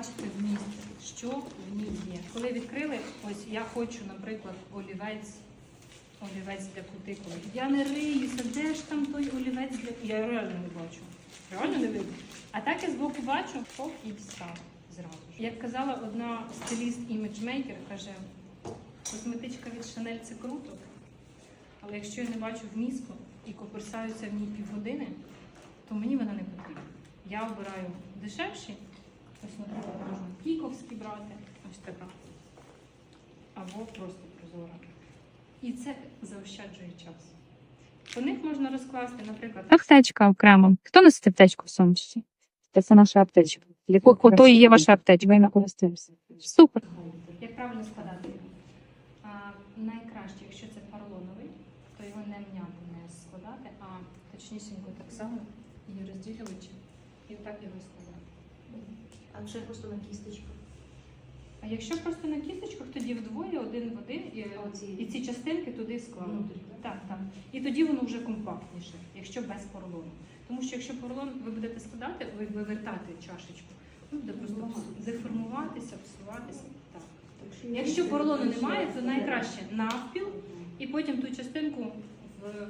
бачите вміст, що в ній є. Коли відкрили, ось я хочу, наприклад, олівець. Олівець для кутикули. Я не риюся, де ж там той олівець для. Я реально не бачу. Реально не видно. А так я збоку бачу, хоп і встав зразу ж. Як казала одна стиліст іміджмейкер, каже, косметичка від Шанель це круто, але якщо я не бачу вмісту і коперсаюся в ній півгодини, то мені вона не потрібна. Я обираю дешевші, ось, наприклад, можна кіковські брати, ось така. Або просто прозора. І це заощаджує час. По них можна розкласти, наприклад, Аптечка окремо. Хто носить аптечку в сумочці? Це наша аптечка. О, Ото і є ваша аптечка. Ми не користуємося. Супер. як правильно складати його. А, найкраще, якщо це поролоновий, то його не м'яти, не складати, а точнісінько так само її розділюючи і отак його складати. А вже просто на кісточках. А якщо просто на кісточках, тоді вдвоє один в один і, Оці. і ці частинки туди складати. Внутрі, Так, так. І тоді воно вже компактніше, якщо без поролону. Тому що якщо поролон ви будете складати, ви вивертати чашечку, ну буде просто деформуватися, псуватися. Так. Якщо поролону немає, то найкраще навпіл і потім ту частинку в